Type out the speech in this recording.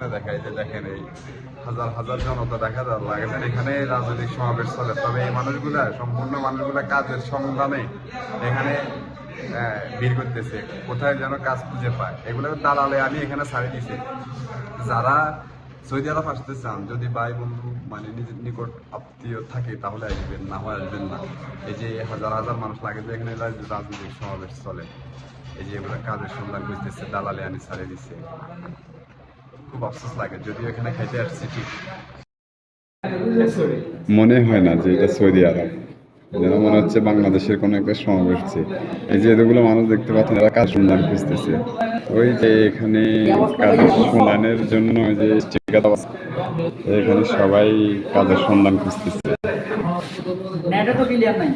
এখানে করতেছে। কোথায় কাজ খুঁজে পায়। দালালে আনি এখানে ছাড়ি দিছে। যারা সৌদি আরব আসতে চান, যদি ভাই বন্ধু মানে নিজের নিকট আত্মীয় থাকে, তাহলে আসবেন, না হয় আসবেন না। এই যে হাজার হাজার মানুষ লাগে যে এখানে রাজনৈতিক সমাবেশ চলে। এই যে এগুলো কাজের সন্ধান খুঁজতেছে, দালালে আনি ছাড়িয়ে দিচ্ছে খুব আফসোস লাগে যদিও এখানে খাইতে আসছি ঠিক। মনে হয় না যে এটা সৌদি আরব যেন মনে হচ্ছে বাংলাদেশের কোনো একটা সমাবেশ হচ্ছে। এই যে এতগুলো মানুষ দেখতে পাচ্ছেন এরা কাজ সন্ধান খুঁজতেছে? ওই যে এখানে কাজের সন্ধানের জন্য ওই যে এখানে সবাই কাজের সন্ধান খুঁজতেছে। নেটে তো ক্লিয়ার নাই।